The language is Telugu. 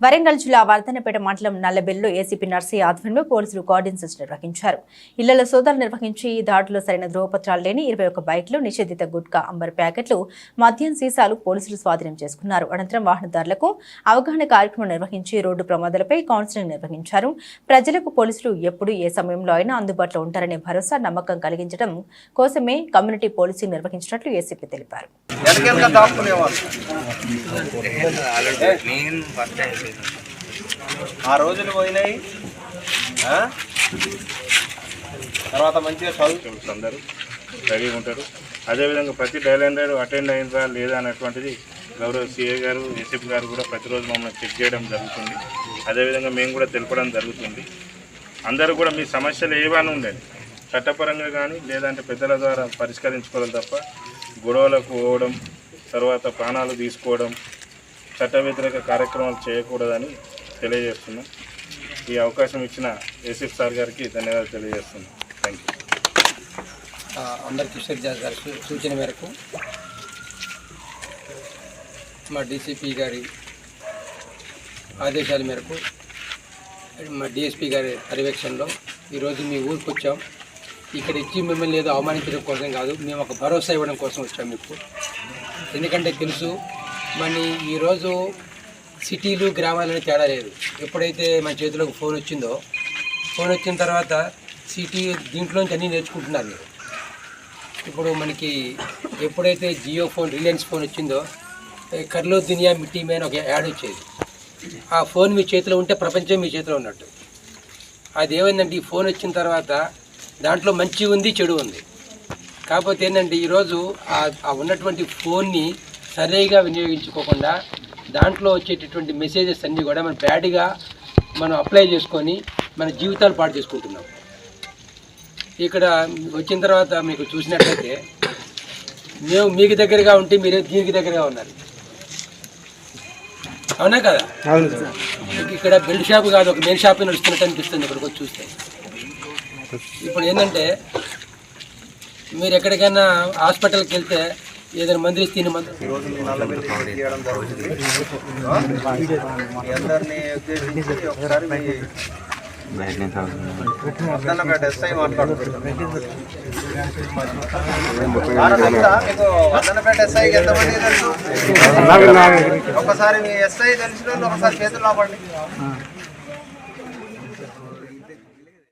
వరంగల్ జిల్లా వర్ధనపేట మండలం నల్లబెల్లిలో ఏసీపీ నర్సీ ఆధ్వర్యంలో పోలీసులు కార్డినెన్స్ నిర్వహించారు. ఇళ్ళలో సోదాలు నిర్వహించి ఈ దాడిలో సరైన ధ్రువపత్రాలు లేని ఇరవై ఒక్క బైక్లు నిషేధిత గుట్కా అంబర్ ప్యాకెట్లు మద్యం సీసాలు పోలీసులు స్వాధీనం చేసుకున్నారు. అనంతరం వాహనదారులకు అవగాహన కార్యక్రమం నిర్వహించి రోడ్డు ప్రమాదాలపై కౌన్సిలింగ్ నిర్వహించారు. ప్రజలకు పోలీసులు ఎప్పుడు ఏ సమయంలో అయినా అందుబాటులో ఉంటారనే భరోసా నమ్మకం కలిగించడం కోసమే కమ్యూనిటీ పోలీసింగ్ నిర్వహించినట్లు ఏసీపీ తెలిపారు. వెనకెనక దాక్కునేవాళ్ళు ఆ రోజులు పోయినాయి. తర్వాత మంచిగా చదువు అందరూ రెడీగా ఉంటారు. అదేవిధంగా ప్రతి డైలెండర్ అటెండ్ అయినరా లేదా అనేటువంటిది గౌరవ సిఏ గారు ఏసీపీ గారు కూడా ప్రతిరోజు మమ్మల్ని చెక్ చేయడం జరుగుతుంది. అదేవిధంగా మేము కూడా తెలపడం జరుగుతుంది. అందరూ కూడా మీ సమస్యలు ఏవైనా ఉండండి చట్టపరంగా కానీ లేదంటే పెద్దల ద్వారా పరిష్కరించుకోవాలి తప్ప గొడవలకు పోవడం తర్వాత ప్రాణాలు తీసుకోవడం చట్ట వ్యతిరేక కార్యక్రమాలు చేయకూడదని తెలియజేస్తున్నాం. ఈ అవకాశం ఇచ్చిన ఏసీఫ్ సార్ గారికి ధన్యవాదాలు తెలియజేస్తున్నాం. థ్యాంక్ యూ ఆ, కిషోర్ శ్రద్ధ గారి సూచన మేరకు మా డీసీపీ గారి ఆదేశాల మేరకు మా డిఎస్పీ గారి పర్యవేక్షణలో ఈరోజు మీ ఊరికి వచ్చాం ఇక్కడ ఇచ్చి మిమ్మల్ని ఏదో అవమానించడం కోసం కాదు మేము ఒక భరోసా ఇవ్వడం కోసం వచ్చాము మీకు. ఎందుకంటే తెలుసు మన ఈరోజు సిటీలు గ్రామాలని తేడా లేదు. ఎప్పుడైతే మన చేతిలోకి ఫోన్ వచ్చిందో ఫోన్ వచ్చిన తర్వాత సిటీ దీంట్లోంచి అన్నీ నేర్చుకుంటున్నారు ఇప్పుడు మనకి ఎప్పుడైతే జియో ఫోన్ రిలయన్స్ ఫోన్ వచ్చిందో కర్లో దునియా మిట్టి మే అని ఒక యాడ్ వచ్చేది. ఆ ఫోన్ మీ చేతిలో ఉంటే ప్రపంచం మీ చేతిలో ఉన్నట్టు. అది ఏమైందంటే ఈ ఫోన్ వచ్చిన తర్వాత దాంట్లో మంచి ఉంది చెడు ఉంది. కాకపోతే ఏంటంటే ఈరోజు ఆ ఉన్నటువంటి ఫోన్ని సరిగా వినియోగించుకోకుండా దాంట్లో వచ్చేటటువంటి మెసేజెస్ అన్నీ కూడా మనం బ్యాడ్గా మనం అప్లై చేసుకొని మన జీవితాలు పాడు చేసుకుంటున్నాం. ఇక్కడ వచ్చిన తర్వాత మీకు చూసినట్లయితే మేము మీకు దగ్గరగా ఉంటే మీరే దీనికి దగ్గరగా ఉన్నారు. అవునా కదా? మీకు ఇక్కడ బెల్ట్ షాప్ కాదు ఒక మెయిన్ షాప్ నడుస్తున్నట్టు అనిపిస్తుంది ఇక్కడికి వచ్చి చూస్తే. ఇప్పుడు ఏంటంటే మీరు ఎక్కడికైనా హాస్పిటల్కి వెళ్తే ఏదైనా మందులు ఇస్తే తిని మందు ఈరోజు మీ నల్లబెల్లి విజిట్ చేయడం జరుగుతుంది? మీ అందరినీ ఉద్దేశించి ఒకసారి మీ వర్ధన్నపేట ఎస్ఐ మాట్లాడుతున్నాం తెలుసా మీకు వర్ధన్నపేట ఎస్ఐకి ఎంతమంది తెలుసు ఒకసారి మీ ఎస్ఐ తెలిసిన ఒకసారి చేతులు ఆపండి